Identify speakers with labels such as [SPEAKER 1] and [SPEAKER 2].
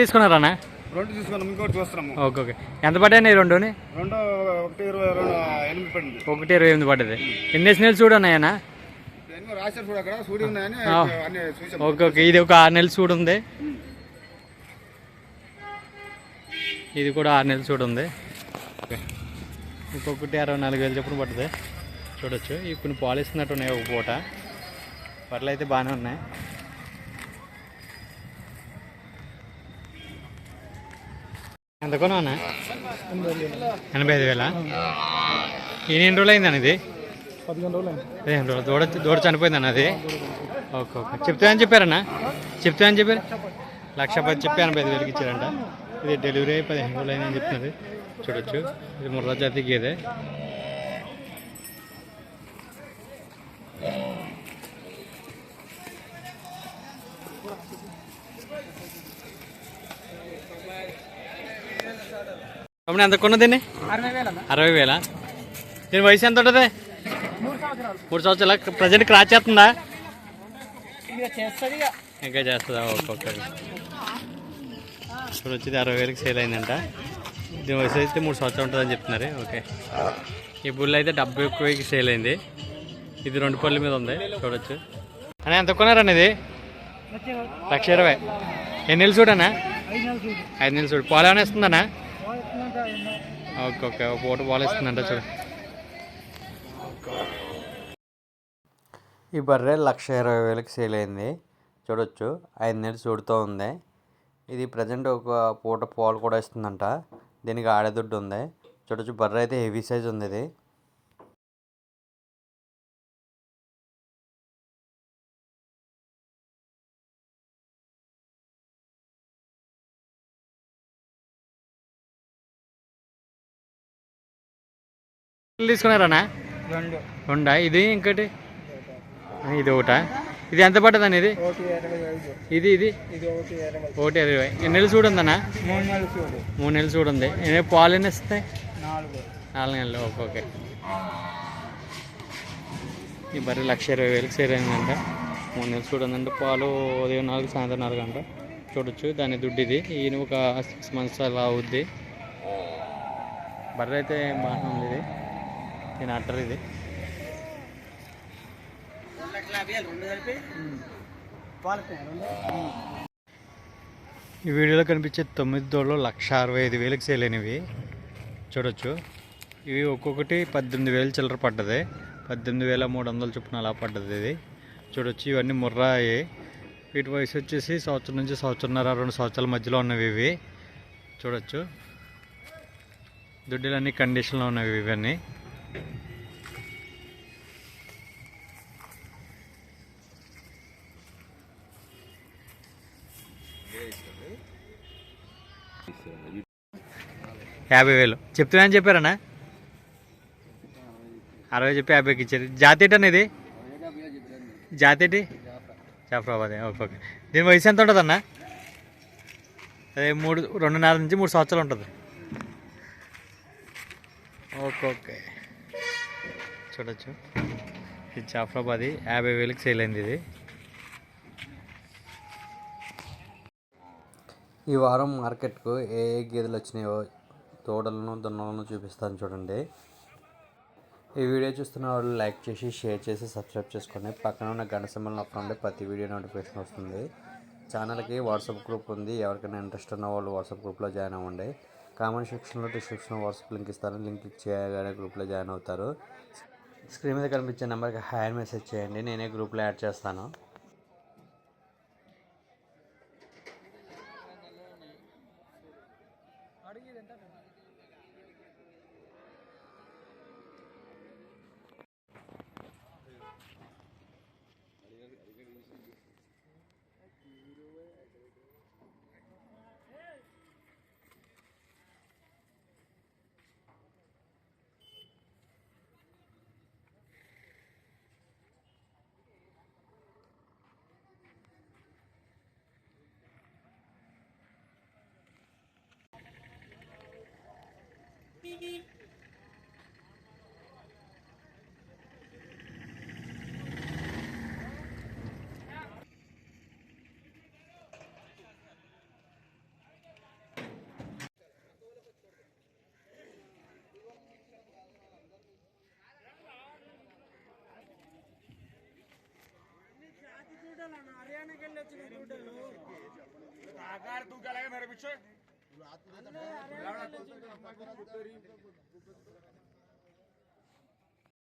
[SPEAKER 1] తీసుకున్నారా
[SPEAKER 2] రెండు తీసుకున్నాం ఇంకోటి చూస్తున్నాము.
[SPEAKER 1] Okay okay. ఎంత పడ్డాయి రెండుని?
[SPEAKER 2] రెండో ఒకటి ఇరవై ఎనిమిది పడింది.
[SPEAKER 1] ఒకటి ఇరవై ఎనిమిది పడ్డది. ఎన్ని స్నేలు చూడు
[SPEAKER 2] రాశారు అక్కడ సూడి ఉన్నాయని
[SPEAKER 1] ఓకే ఓకే. ఇది ఒక ఆరు నెలలు చూడు ఉంది. ఇది కూడా ఆరు నెలలు చూడు ఉంది. ఓకే. ఇంకొకటి అరవై నాలుగు వేలు చొప్పున పడుతుంది చూడొచ్చు. ఇవి కొన్ని పాలు ఇస్తున్నట్టు ఉన్నాయి ఒక పూట. బట్టలు అయితే బాగానే ఉన్నాయి. ఎంత కొన్నా ఎనభై ఐదు వేల? ఎన్ని ఎన్ని రోజులు అయిందని ఇది?
[SPEAKER 2] పదిహేను రోజులు.
[SPEAKER 1] దూడ దూడ చనిపోయిందన్న అది? Okay okay. చెప్తామని చెప్పారన్నా? చెప్తామని చెప్పారు? లక్ష పది చెప్పి ఎనభై ఐదు వేలకి ఇచ్చారంట. ఇది డెలివరీ అయ్యి పదిహేను రోజులు అయిందని చెప్తున్నది చూడొచ్చు. ఇది ముర్రా జాతి గేదె. అప్పుడు ఎంత కొన్నదండి
[SPEAKER 2] అరవై వేల
[SPEAKER 1] దీని వయసు ఎంత ఉంటుంది?
[SPEAKER 2] మూడు సంవత్సరాలు.
[SPEAKER 1] ప్రజెంట్ క్రాచ్ చేస్తుందా?
[SPEAKER 2] ఇక చేస్తుంది?
[SPEAKER 1] ఒక్కొక్క ఇప్పుడు వచ్చేది అరవై వేలకి సేల్ అయిందంట. దీని వయసు అయితే మూడు సంవత్సరాలు ఉంటుందని చెప్తున్నారు. ఓకే. ఈ బుల్ అయితే డెబ్బై ఒక్క సేల్ అయింది. ఇది రెండు పళ్ళ మీద ఉంది చూడొచ్చు. అని ఎంత కొన్నారన్న ఇది? లక్ష ఇరవై. ఎన్ని నెలలు చూడనా
[SPEAKER 2] ఐదు నెలలు చూడు.
[SPEAKER 1] ఐదు నెలలు ఓకే ఓకే ఓటు పూట పాలు చూడు. ఈ బర్రె లక్ష ఇరవై వేలకు సేల్ అయింది. చూడొచ్చు ఐదు నెలలు చూడుతూ ఉంది. ఇది ప్రజెంట్ ఒక పూట పాలు కూడా ఇస్తుందంట. దీనికి ఆడదుడ్డు ఉంది. చూడొచ్చు బర్రె అయితే హెవీ సైజ్ ఉంది ఇది. తీసుకున్నారా
[SPEAKER 2] రెండు.
[SPEAKER 1] ఉండా ఇది ఇంకోటి? ఇది ఒకటా? ఇది ఎంత పడ్డదని ఇది? ఇది ఇది?
[SPEAKER 2] ఒకటి ఇరవై.
[SPEAKER 1] ఎన్ని నెలలు చూడుందన్నా
[SPEAKER 2] మూడు నెలలు చూడు.
[SPEAKER 1] మూడు నెలలు చూడుంది నేను పాలు ఎన్ని ఇస్తాయి
[SPEAKER 2] నాలుగు.
[SPEAKER 1] నెలలు. Okay okay. ఈ బర్రె లక్ష ఇరవై వేలకు అయిందంట. మూడు నెలలు చూడండి పాలు ఉదయం నాలుగు సాయంత్రం నాలుగు గంట చూడొచ్చు. దాని దుడ్డు ఇది. ఈయన ఒక సిక్స్ మంత్స్ అలా అవుద్ది. బర్రె అయితే బాగానే ఉంది ఇది. నేను అంటారు ఇది. ఈ వీడియోలో కనిపించే తొమ్మిది దోళ్ళు లక్ష అరవై ఐదు వేలకు సేల్ అయినవి. చూడొచ్చు. ఇవి ఒక్కొక్కటి పద్దెనిమిది వేలు చిల్లర పడ్డది. పద్దెనిమిది వేల మూడు వందల చొప్పున అలా పడ్డది ఇది. చూడొచ్చు ఇవన్నీ ముర్రాయి. వీటి వయసు వచ్చేసి సంవత్సరం నుంచి సంవత్సరంన్నర రెండు సంవత్సరాల మధ్యలో ఉన్నవి ఇవి. చూడొచ్చు. దుడ్డులన్నీ కండిషన్లో ఉన్నవి ఇవన్నీ. యాభై వేలు. చెప్తున్నాను చెప్పారన్నా? అరవై చెప్పి యాభైకి ఇచ్చారు. జాతి ఏంటి అనేది జాతి ఏంటి జాఫరాబాద్. Okay okay. దీని వయసు ఎంత ఉంటుంది అన్న అదే మూడు రెండున్నర నుంచి మూడు సంవత్సరాలు ఉంటుంది. Okay okay. చూడొచ్చు. ఇది జాఫరాబాది. యాభై వేలకు సేల్ అయింది ఇది. ఈ వారం మార్కెట్కు ఏ ఏ గేదెలు వచ్చినాయో తోడలను దున్నలను చూపిస్తాను చూడండి. ఈ వీడియో చూస్తున్న వాళ్ళు లైక్ చేసి షేర్ చేసి సబ్స్క్రైబ్ చేసుకోండి పక్కన ఉన్న గంట సింబల్ నొక్కండి. ప్రతి వీడియో నోటిఫికేషన్ వస్తుంది. ఛానల్కి వాట్సాప్ గ్రూప్ ఉంది. ఎవరికైనా ఇంట్రెస్ట్ ఉన్న వాళ్ళు వాట్సాప్ గ్రూప్లో జాయిన్ అవ్వండి. కామెంట్ సెక్షన్లో డిస్క్రిప్షన్లో వాట్సాప్ లింక్ ఇస్తాను. లింక్ క్లిక్ చేయగానే గ్రూప్లో జాయిన్ అవుతారు. స్క్రీన్ మీద కనిపించే నెంబర్కి హాయ్ మెసేజ్ చేయండి. నేనే గ్రూప్లో యాడ్ చేస్తాను.
[SPEAKER 2] పైకి
[SPEAKER 3] आकार तू क्या लगा मेरे पीछे
[SPEAKER 2] आत